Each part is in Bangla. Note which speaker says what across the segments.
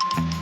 Speaker 1: thank you.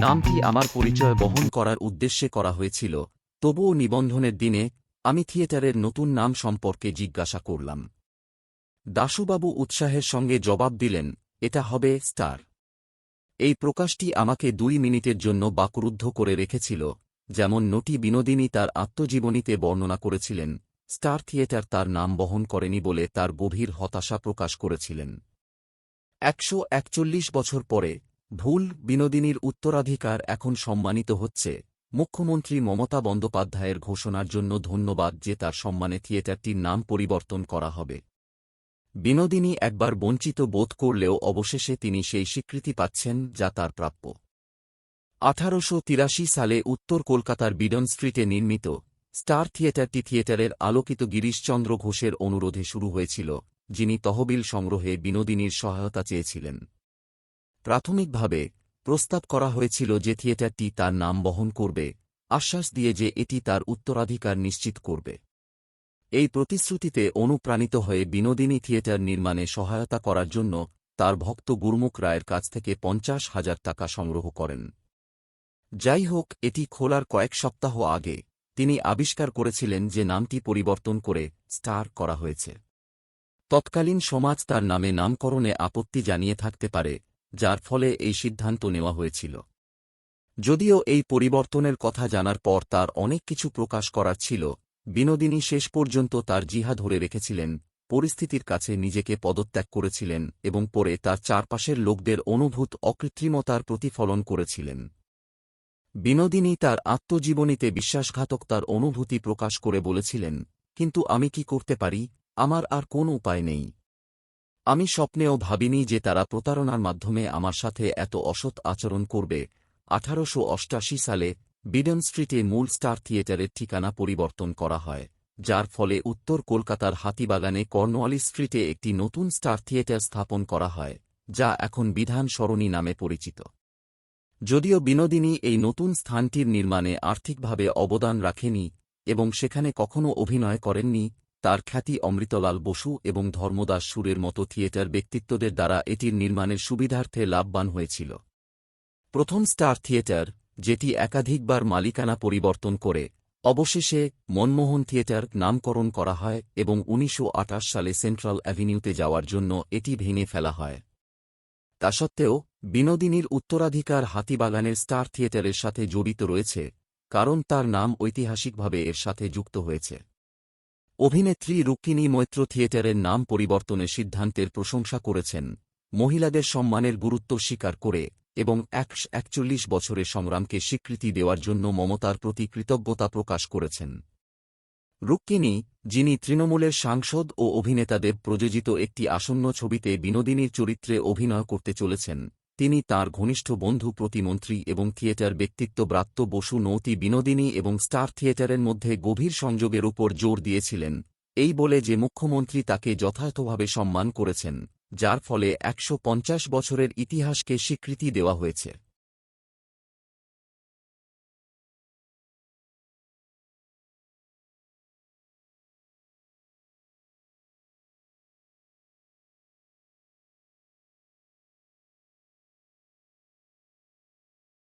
Speaker 1: নামটি আমার পরিচয় বহন করার উদ্দেশ্যে করা হয়েছিল, তবুও নিবন্ধনের দিনে আমি থিয়েটারের নতুন নাম সম্পর্কে জিজ্ঞাসা করলাম। দাশুবাবু উৎসাহের সঙ্গে জবাব দিলেন, এটা হবে স্টার। এই প্রকাশটি আমাকে দুই মিনিটের জন্য বাকরুদ্ধ করে রেখেছিল, যেমন নটি বিনোদিনী তার আত্মজীবনীতে বর্ণনা করেছিলেন, স্টার থিয়েটার তার নাম বহন করেনি বলে তার গভীর হতাশা প্রকাশ করেছিলেন। একশো একচল্লিশ বছর পরে ভুল বিনোদিনীর উত্তরাধিকার এখন সম্মানিত হচ্ছে। মুখ্যমন্ত্রী মমতা বন্দ্যোপাধ্যায়ের ঘোষণার জন্য ধন্যবাদ যে তার সম্মানে থিয়েটারটির নাম পরিবর্তন করা হবে। বিনোদিনী একবার বঞ্চিত বোধ করলেও অবশেষে তিনি সেই স্বীকৃতি পাচ্ছেন যা তার প্রাপ্য। আঠারোশো তিরাশি সালে উত্তর কলকাতার বিডন স্ট্রিটে নির্মিত স্টার থিয়েটারটি থিয়েটারের আলোকিত গিরিশচন্দ্র ঘোষের অনুরোধে শুরু হয়েছিল, যিনি তহবিল সংগ্রহে বিনোদিনীর সহায়তা চেয়েছিলেন। প্রাথমিকভাবে প্রস্তাব করা হয়েছিল যে থিয়েটারটি তার নাম বহন করবে, আশ্বাস দিয়ে যে এটি তার উত্তরাধিকার নিশ্চিত করবে। এই প্রতিশ্রুতিতে অনুপ্রাণিত হয়ে বিনোদিনী থিয়েটার নির্মাণে সহায়তা করার জন্য তার ভক্ত গুরমুখ রায়ের কাছ থেকে পঞ্চাশ হাজার টাকা সংগ্রহ করেন। যাই হোক, এটি খোলার কয়েক সপ্তাহ আগে তিনি আবিষ্কার করেছিলেন যে নামটি পরিবর্তন করে স্টার করা হয়েছে। তৎকালীন সমাজ তার নামে নামকরণে আপত্তি জানিয়ে থাকতে পারে যার ফলে এই সিদ্ধান্ত নেওয়া হয়েছিল। যদিও এই পরিবর্তনের কথা জানার পর তার অনেক কিছু প্রকাশ করার ছিল, বিনোদিনী শেষ পর্যন্ত তার জিহা ধরে রেখেছিলেন, পরিস্থিতির কাছে নিজেকে পদত্যাগ করেছিলেন এবং পরে তার চারপাশের লোকদের অনুভূত অকৃত্রিমতার প্রতিফলন করেছিলেন। বিনোদিনী তার আত্মজীবনীতে বিশ্বাসঘাতকতার অনুভূতি প্রকাশ করে বলেছিলেন, কিন্তু আমি কি করতে পারি? আমার আর কোন উপায় নেই। আমি স্বপ্নেও ভাবিনি যে তারা প্রতারণার মাধ্যমে আমার সাথে এত অসৎ আচরণ করবে। আঠারোশো অষ্টাশি সালে বিডন স্ট্রিটে মূল স্টার থিয়েটারের ঠিকানা পরিবর্তন করা হয়, যার ফলে উত্তর কলকাতার হাতিবাগানে কর্নওয়ালিস স্ট্রিটে একটি নতুন স্টার থিয়েটার স্থাপন করা হয়, যা এখন বিধান সরণী নামে পরিচিত। যদিও বিনোদিনী এই নতুন স্থানটির নির্মাণে আর্থিকভাবে অবদান রাখেনি এবং সেখানে কখনও অভিনয় করেননি তার খ্যাতি অমৃতলাল বসু এবং ধর্মদাস সুরের মতো থিয়েটার ব্যক্তিত্বদের দ্বারা এটির নির্মাণের সুবিধার্থে লাভবান হয়েছিল। প্রথম স্টার থিয়েটার, যেটি একাধিকবার মালিকানা পরিবর্তন করে, অবশেষে মনমোহন থিয়েটার নামকরণ করা হয় এবং উনিশশো আটাশ সালে সেন্ট্রাল অ্যাভিনিউতে যাওয়ার জন্য এটি ভেঙে ফেলা হয়। তা সত্ত্বেও, বিনোদিনীর উত্তরাধিকার হাতিবাগানের স্টার থিয়েটারের সাথে জড়িত রয়েছে, কারণ তার নাম ঐতিহাসিকভাবে এর সাথে যুক্ত হয়েছে। অভিনেত্রী রুক্মিণী মৈত্র থিয়েটারের নাম পরিবর্তনের সিদ্ধান্তের প্রশংসা করেছেন। মহিলাদের সম্মানের গুরুত্ব স্বীকার করে এবং একশ একচল্লিশ বছরের সংগ্রামকে স্বীকৃতি দেওয়ার জন্য মমতার প্রতি কৃতজ্ঞতা প্রকাশ করেছেন। রুক্মিণী, যিনি তৃণমূলের সাংসদ ও অভিনেতাদের প্রযোজিত একটি আসন্ন ছবিতে বিনোদিনীর চরিত্রে অভিনয় করতে চলেছেন তিনি তার ঘনিষ্ঠ বন্ধু প্রতিমন্ত্রী এবং থিয়েটার ব্যক্তিত্ব ব্রাত্য বসু নৌতি বিনোদিনী এবং স্টার থিয়েটারের মধ্যে গভীর সংযোগের উপর জোর দিয়েছিলেন। এই বলে যে মুখ্যমন্ত্রী তাকে যথার্থভাবে সম্মান করেছেন, যার ফলে একশো পঞ্চাশ বছরের ইতিহাসকে স্বীকৃতি দেওয়া হয়েছে।